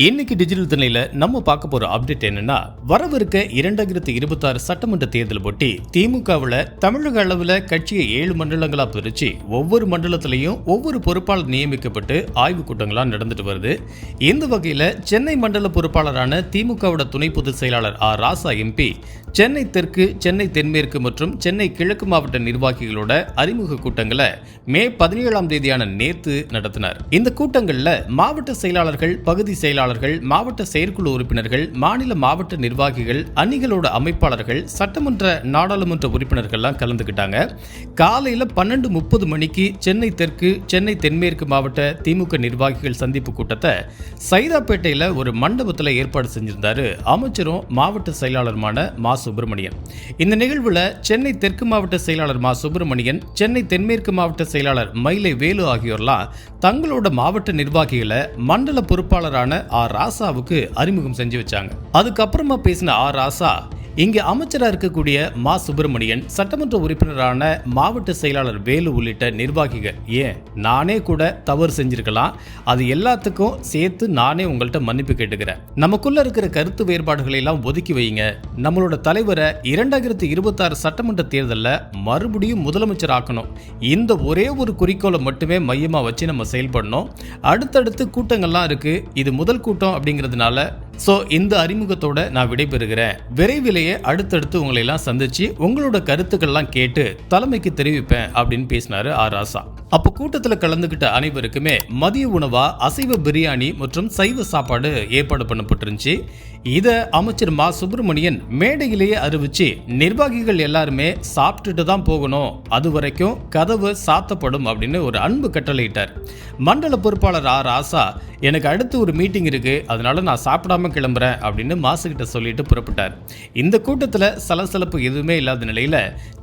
இன்னைக்கு டிஜிட்டல் திணையில நம்ம பார்க்க போற அப்டேட் என்னன்னா வரவிருக்க இரண்டாயிரத்தி இருபத்தாறு சட்டமன்ற தேர்தல் ஒட்டி திமுகவில் தமிழக அளவில் கட்சியை ஏழு மண்டலங்களா பிரிச்சு ஒவ்வொரு மண்டலத்திலையும் ஒவ்வொரு பொறுப்பாளர் நியமிக்கப்பட்டு ஆய்வுக் கூட்டங்களா நடந்துட்டு வருது. இந்த வகையில சென்னை மண்டல பொறுப்பாளரான திமுகவோட துணை பொதுச் செயலாளர் ஆர் ராசா எம்பி சென்னை தெற்கு சென்னை தென்மேற்கு மற்றும் சென்னை கிழக்கு மாவட்ட நிர்வாகிகளோட அறிமுக கூட்டங்களை மே பதினேழாம் தேதியான நேத்து நடத்தினார். இந்த கூட்டங்களில் மாவட்ட செயலாளர்கள் பகுதி செயலாளர் செயலாளர்கள் மாவட்ட செயற்குழு உறுப்பினர்கள் மாநில மாவட்ட நிர்வாகிகள் அணிகளோட அமைப்பாளர்கள் சட்டமன்ற நாடாளுமன்ற உறுப்பினர்கள்லாம் கலந்துக்கிட்டாங்க. காலையில் பன்னெண்டு முப்பது மணிக்கு சென்னை தெற்கு சென்னை தென்மேற்கு மாவட்ட திமுக நிர்வாகிகள் சந்திப்பு கூட்டத்தை சைதாப்பேட்டையில் ஒரு மண்டபத்தில் ஏற்பாடு செஞ்சிருந்தாரு அமைச்சரும் மாவட்ட செயலாளருமான மா. சுப்பிரமணியன். இந்த நிகழ்வில் சென்னை தெற்கு மாவட்ட செயலாளர் மா. சுப்பிரமணியன் சென்னை தென்மேற்கு மாவட்ட செயலாளர் மயிலை வேலு ஆகியோர்லாம் தங்களோட மாவட்ட நிர்வாகிகளை மண்டல பொறுப்பாளரான ஆர் ராசாவுக்கு அறிமுகம் செஞ்சு வச்சாங்க. அதுக்கப்புறமா பேசின ஆர் ராசா இங்கே அமைச்சராக இருக்கக்கூடிய மா சுப்பிரமணியன் சட்டமன்ற உறுப்பினரான மாவட்ட செயலாளர் வேலு உள்ளிட்ட நிர்வாகிகள். ஏன்? நானே கூட தவறு செஞ்சிருக்கலாம். அது எல்லாத்துக்கும் சேர்த்து நானே உங்கள்கிட்ட மன்னிப்பு கேட்டுக்கிறேன். நமக்குள்ள இருக்கிற கருத்து வேறுபாடுகளை எல்லாம் ஒதுக்கி வைங்க நம்மளோட தலைவரை இரண்டாயிரத்தி இருபத்தாறு சட்டமன்ற தேர்தலில் மறுபடியும் முதலமைச்சர் ஆக்கணும். இந்த ஒரே ஒரு குறிக்கோளை மட்டுமே மையமாக வச்சு நம்ம செயல்படணும். அடுத்தடுத்து கூட்டங்கள்லாம் இருக்கு. இது முதல் கூட்டம் அப்படிங்கிறதுனால ஸோ இந்த அறிமுகத்தோட நான் விடைபெறுகிறேன். விரைவிலேயே அடுத்தடுத்து உங்களை எல்லாம் சந்திச்சு உங்களோட கருத்துக்கள்லாம் கேட்டு தலைமைக்கு தெரிவிப்பேன் அப்படின்னு பேசினாரு ஆர் ராசா. அப்போ கூட்டத்தில் கலந்துக்கிட்ட அனைவருக்குமே மதிய உணவா அசைவ பிரியாணி மற்றும் சைவ சாப்பாடு ஏற்பாடு பண்ணப்பட்டிருந்துச்சு. இதை அமைச்சர் மா. சுப்பிரமணியன் மேடையிலேயே அறிவிச்சு நிர்வாகிகள் எல்லாருமே சாப்பிட்டுட்டு தான் போகணும். அது வரைக்கும் கதவு சாத்தப்படும் அப்படின்னு ஒரு அன்பு கட்டளையிட்டார். மண்டல பொறுப்பாளர் ஆர் ராசா எனக்கு அடுத்து ஒரு மீட்டிங் இருக்கு அதனால நான் சாப்பிடாம கிளம்புறேன் அப்படின்னு மாசுகிட்ட சொல்லிட்டு புறப்பட்டார். இந்த கூட்டத்தில் சலசலப்பு எதுவுமே இல்லாத நிலையில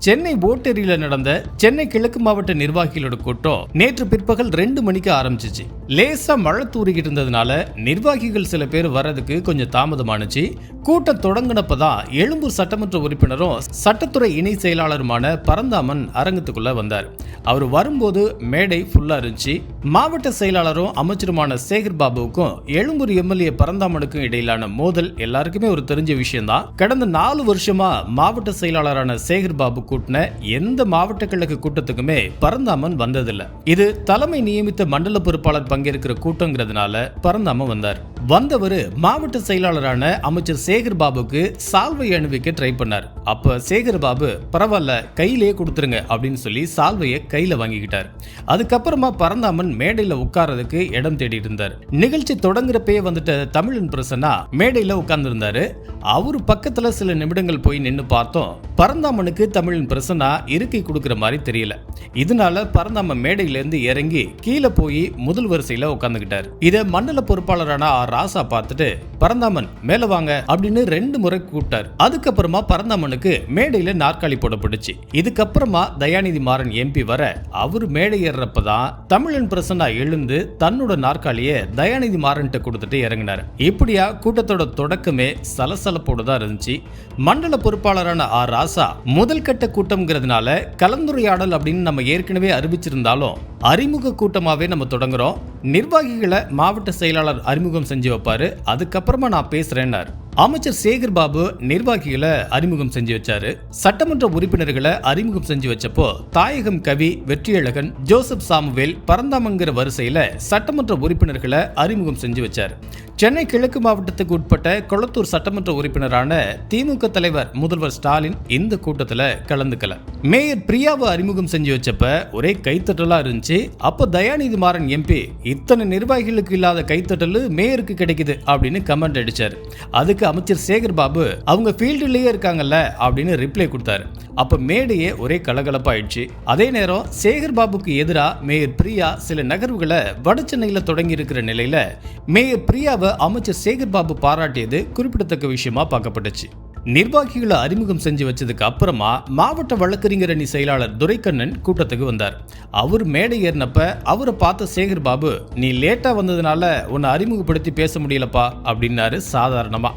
சென்னை ஓட்டேரியில் நடந்த சென்னை கிழக்கு மாவட்ட நிர்வாகிகளோட கூட்டம் நேற்று பிற்பகல் ரெண்டு மணிக்கு ஆரம்பிச்சிச்சு. லேசா மழை தூரிக்கிட்டு இருந்ததுனால நிர்வாகிகள் சில பேர் வர்றதுக்கு கொஞ்சம் தாமதமானுச்சு. கூட்டம் தொடங்கினப்போ தான் எழும்பூர் சட்டமன்ற உறுப்பினரும் சட்டத்துறை இணை செயலாளருமான பரந்தாமன் அரங்கத்துக்குள்ள வந்தார். அவர் வரும்போது மேடை ஃபுல்லாக இருந்துச்சு. மாவட்ட செயலாளரும் அமைச்சருமான சேகர் பாபுவுக்கும் எழும்பூர் எம்எல்ஏ பரந்தாமனுக்கும் இடையிலான மோதல் எல்லாருக்குமே ஒரு தெரிஞ்ச விஷயம்தான். கடந்த நாலு வருஷமா மாவட்ட செயலாளரான சேகர் பாபு கூட்டின எந்த மாவட்ட கிழக்கு கூட்டத்துக்குமே பரந்தாமன் வந்ததில்லை. இது தலைமை நியமித்த மண்டல பொறுப்பாளர் பங்கேற்கிற கூட்டங்கிறதுனால பரந்தாமன் வந்தார். வந்தவர் மாவட்ட செயலாளரான அமைச்சர் சேகர் பாபுக்கு சால்வை அணிவிக்க ட்ரை பண்ணார். அப்ப சேகர் பாபு பரவாயில்ல கையிலேயே கொடுத்துருங்க அப்படின்னு சொல்லி சால்வையை கையில வாங்கிக்கிட்டார். அதுக்கப்புறமா பரந்தாமன் மேடையில உட்கார்றதுக்கு இடம் தேடி இருந்தார். நிகழ்ச்சி தொடங்குறப்பே வந்துட்ட தமிழன் பிரசன்னா மேடையில உட்கார்ந்துருந்தாரு. அவரு பக்கத்துல சில நிமிடங்கள் போய் நின்று பார்த்தோம். பரந்தாமனுக்கு தமிழன் பிரசன்னா இருக்கை கொடுக்கிற மாதிரி தெரியல. இதனால பரந்தாமன் மேடையில இருந்து இறங்கி கீழே போய் முதல் வரிசையில உட்கார்ந்துகிட்டார். இதை மண்டல பொறுப்பாளரான ஆர் ராசா பார்த்துட்டு பரந்தாமன் மேல வாங்க அப்படின்னு ரெண்டு முறை கூப்பிட்டார். அதுக்கப்புறமா பரந்தாமனுக்கு மேடையில நாற்காலி போடப்பட்டுச்சு. இதுக்கப்புறமா தயாநிதி மாறன் எம்பி வர அவர் மேடை ஏறுறப்பதான் தமிழன் பிரசன்னா எழுந்து தன்னோட நாற்காலியை தயாநிதி மாறன்ட்ட கொடுத்துட்டு இறங்கினார். இப்படியா கூட்டத்தோட தொடக்கமே சலசலப்போடு தான் இருந்துச்சு. மண்டல பொறுப்பாளரான ஆர் ராசா முதல் கட்ட கூட்டம்ங்கிறதுனால கலந்துரையாடல் அப்படின்னு நம்ம ஏற்கனவே அறிவிச்சிருந்தாலும் அறிமுக கூட்டமாகவே நம்ம தொடங்குறோம். நிர்வாகிகளை மாவட்ட செயலாளர் அறிமுகம் செஞ்சு வைப்பாரு. அதுக்கப்புறமா நான் பேசுகிறேன்னார் அமைச்சர் சேகர் பாபு நிர்வாகிகளை அறிமுகம் செஞ்சு வச்சாரு. சட்டமன்ற உறுப்பினர்களை அறிமுகம் செஞ்சு வச்சப்போ தாயகம் கவி வெற்றியழகன் ஜோசப் சாமுவேல் பரந்தாமங்கிற வரிசையில சட்டமன்ற உறுப்பினர்களை அறிமுகம் செஞ்சு வச்சார். சென்னை கிழக்கு மாவட்டத்துக்கு உட்பட்ட கொளத்தூர் சட்டமன்ற உறுப்பினரான திமுக தலைவர் முதல்வர் ஸ்டாலின் இந்த கூட்டத்தில் கலந்துக்கல. மேயர் பிரியாவை அறிமுகம் செஞ்சு வச்சப்ப ஒரே கைத்தட்டலா இருந்துச்சு. அப்போ தயாநிதி மாறன் எம்பி இத்தனை நிர்வாகிகளுக்கு இல்லாத கைத்தட்டல் மேயருக்கு கிடைக்குது அப்படின்னு கமெண்ட் அடிச்சார். அதுக்கு அமைச்சர் சேகர் பாபு. அவங்க ஃபீல்டுலயே இருக்காங்கல்ல அப்படின்னு ரிப்ளை கொடுத்தாரு. அப்ப மேடையே ஒரே கலகலப்பாயிடுச்சு. அதே நேரம் சேகர் பாபுக்கு எதிராக மேயர் பிரியா சில நகர்வுகளை வட சென்னையில தொடங்கி இருக்கிற நிலையில மேயர் பிரியாவை அமைச்சர் சேகர் பாபு பாராட்டியது குறிப்பிடத்தக்க விஷயமா பார்க்கப்பட்டுச்சு. நிர்வாகிகளை அறிமுகம் செஞ்சு வச்சதுக்கு அப்புறமா மாவட்ட வழக்கறிஞர் அணி செயலாளர் துரைக்கண்ணன் கூட்டத்துக்கு வந்தார். அவர் மேடை ஏறினப்ப அவரை பார்த்த சேகர் பாபு நீ லேட்டா வந்ததுனால உன்னை அறிமுகப்படுத்தி பேச முடியலப்பா அப்படின்னாரு சாதாரணமா.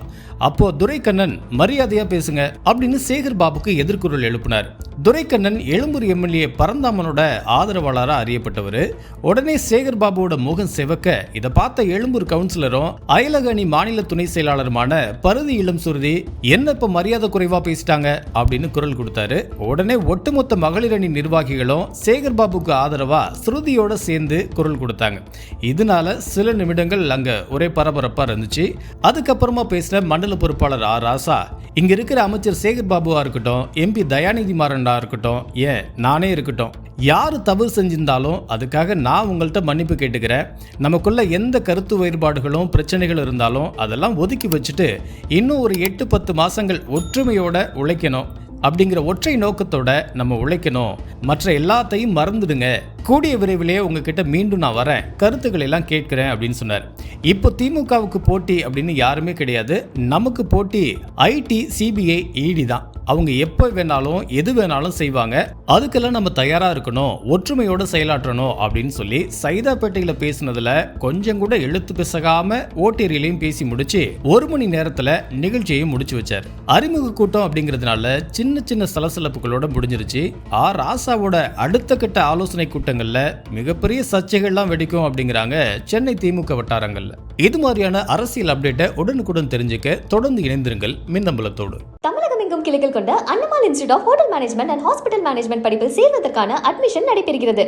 அப்போ துரைக்கண்ணன் மரியாதையா பேசுங்க அப்படின்னு சேகர் பாபுக்கு எதிர்குரல் எழுப்பினார். துரைக்கண்ணன் எழும்பூர் எம்எல்ஏ பரந்தாமனோட ஆதரவாளரா அறியப்பட்டவர். உடனே சேகர் பாபுவோட முகம் செவக்க இதை பார்த்த எழும்பூர் கவுன்சிலரும் அயலக அணி மாநில துணை செயலாளருமான பருதி இளம் சுருதி என்ன இப்ப மரியாதை குறைவா பேசிட்டாங்க? அப்படின்னு குரல் கொடுத்தாரு. உடனே ஒட்டுமொத்த மகளிர் அணி நிர்வாகிகளும் சேகர் பாபுக்கு ஆதரவா ஸ்ருதியோட சேர்ந்து குரல் கொடுத்தாங்க. இதனால சில நிமிடங்கள் அங்க ஒரே பரபரப்பா இருந்துச்சு. அதுக்கப்புறமா பேசின மண்டல பொறுப்பாளர் ஆர் ராசா. இங்க இருக்கிற அமைச்சர் சேகர் பாபுவா இருக்கட்டும் எம்பி தயாநிதி மாறண்டா இருக்கட்டும் ஏன் நானே இருக்கட்டும். யார் தவறு செஞ்சிருந்தாலும் அதுக்காக நான் உங்கள்கிட்ட மன்னிப்பு கேட்டுக்கிறேன். நமக்குள்ள எந்த கருத்து வேறுபாடுகளும் பிரச்சனைகள் இருந்தாலும் அதெல்லாம் ஒதுக்கி வச்சுட்டு இன்னும் ஒரு எட்டு பத்து மாசங்கள் ஒற்றுமையோட உழைக்கணும். அப்படிங்கிற ஒற்றை நோக்கத்தோட நம்ம உழைக்கணும். மற்ற எல்லாத்தையும் மறந்துடுங்க. கூடிய விரைவிலேயே உங்ககிட்ட மீண்டும் நான் வரேன். கருத்துக்களை எல்லாம் கேட்கிறேன் அப்படின்னு சொன்னார். இப்போ திமுகவுக்கு போட்டி அப்படின்னு யாருமே கிடையாது. நமக்கு போட்டி ஐடி சிபிஐ இடி தான். அவங்க எப்போ வேணாலும் எது வேணாலும் செய்வாங்க. அதுக்கெல்லாம் நம்ம தயாராக இருக்கணும். ஒற்றுமையோட செயலாற்றணும் அப்படின்னு சொல்லி சைதாப்பேட்டையில் பேசினதில் கொஞ்சம் கூட எழுத்து பிசகாம ஓட்டேரியிலையும் பேசி முடிச்சு ஒரு மணி நேரத்தில் நிகழ்ச்சியையும் முடிச்சு வச்சார். அறிமுக கூட்டம் அப்படிங்கிறதுனால சின்ன சின்ன சலசலப்புகளோட முடிஞ்சிருச்சு. ஆர் ராசாவோட அடுத்த கட்ட ஆலோசனை கூட்டங்கள்ல மிகப்பெரிய சர்ச்சைகள்லாம் வெடிக்கும் அப்படிங்கிறாங்க சென்னை திமுக வட்டாரங்கள்ல. இது மாதிரியான அரசியல் அப்டேட்டை உடனுக்குடன் தெரிஞ்சுக்க தொடர்ந்து இணைந்திருங்கள் மின்னம்பலத்தோடு. தமிழகம் எங்கும் கிளைகள் கொண்ட Annamal institute of hotel management and hospital management படிப்பில் சேர்வதற்கான அட்மிஷன் நடைபெறுகிறது.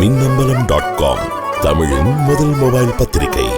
மின்னம்பலம் டாட் காம் தமிழின் முதல் மொபைல் பத்திரிகை.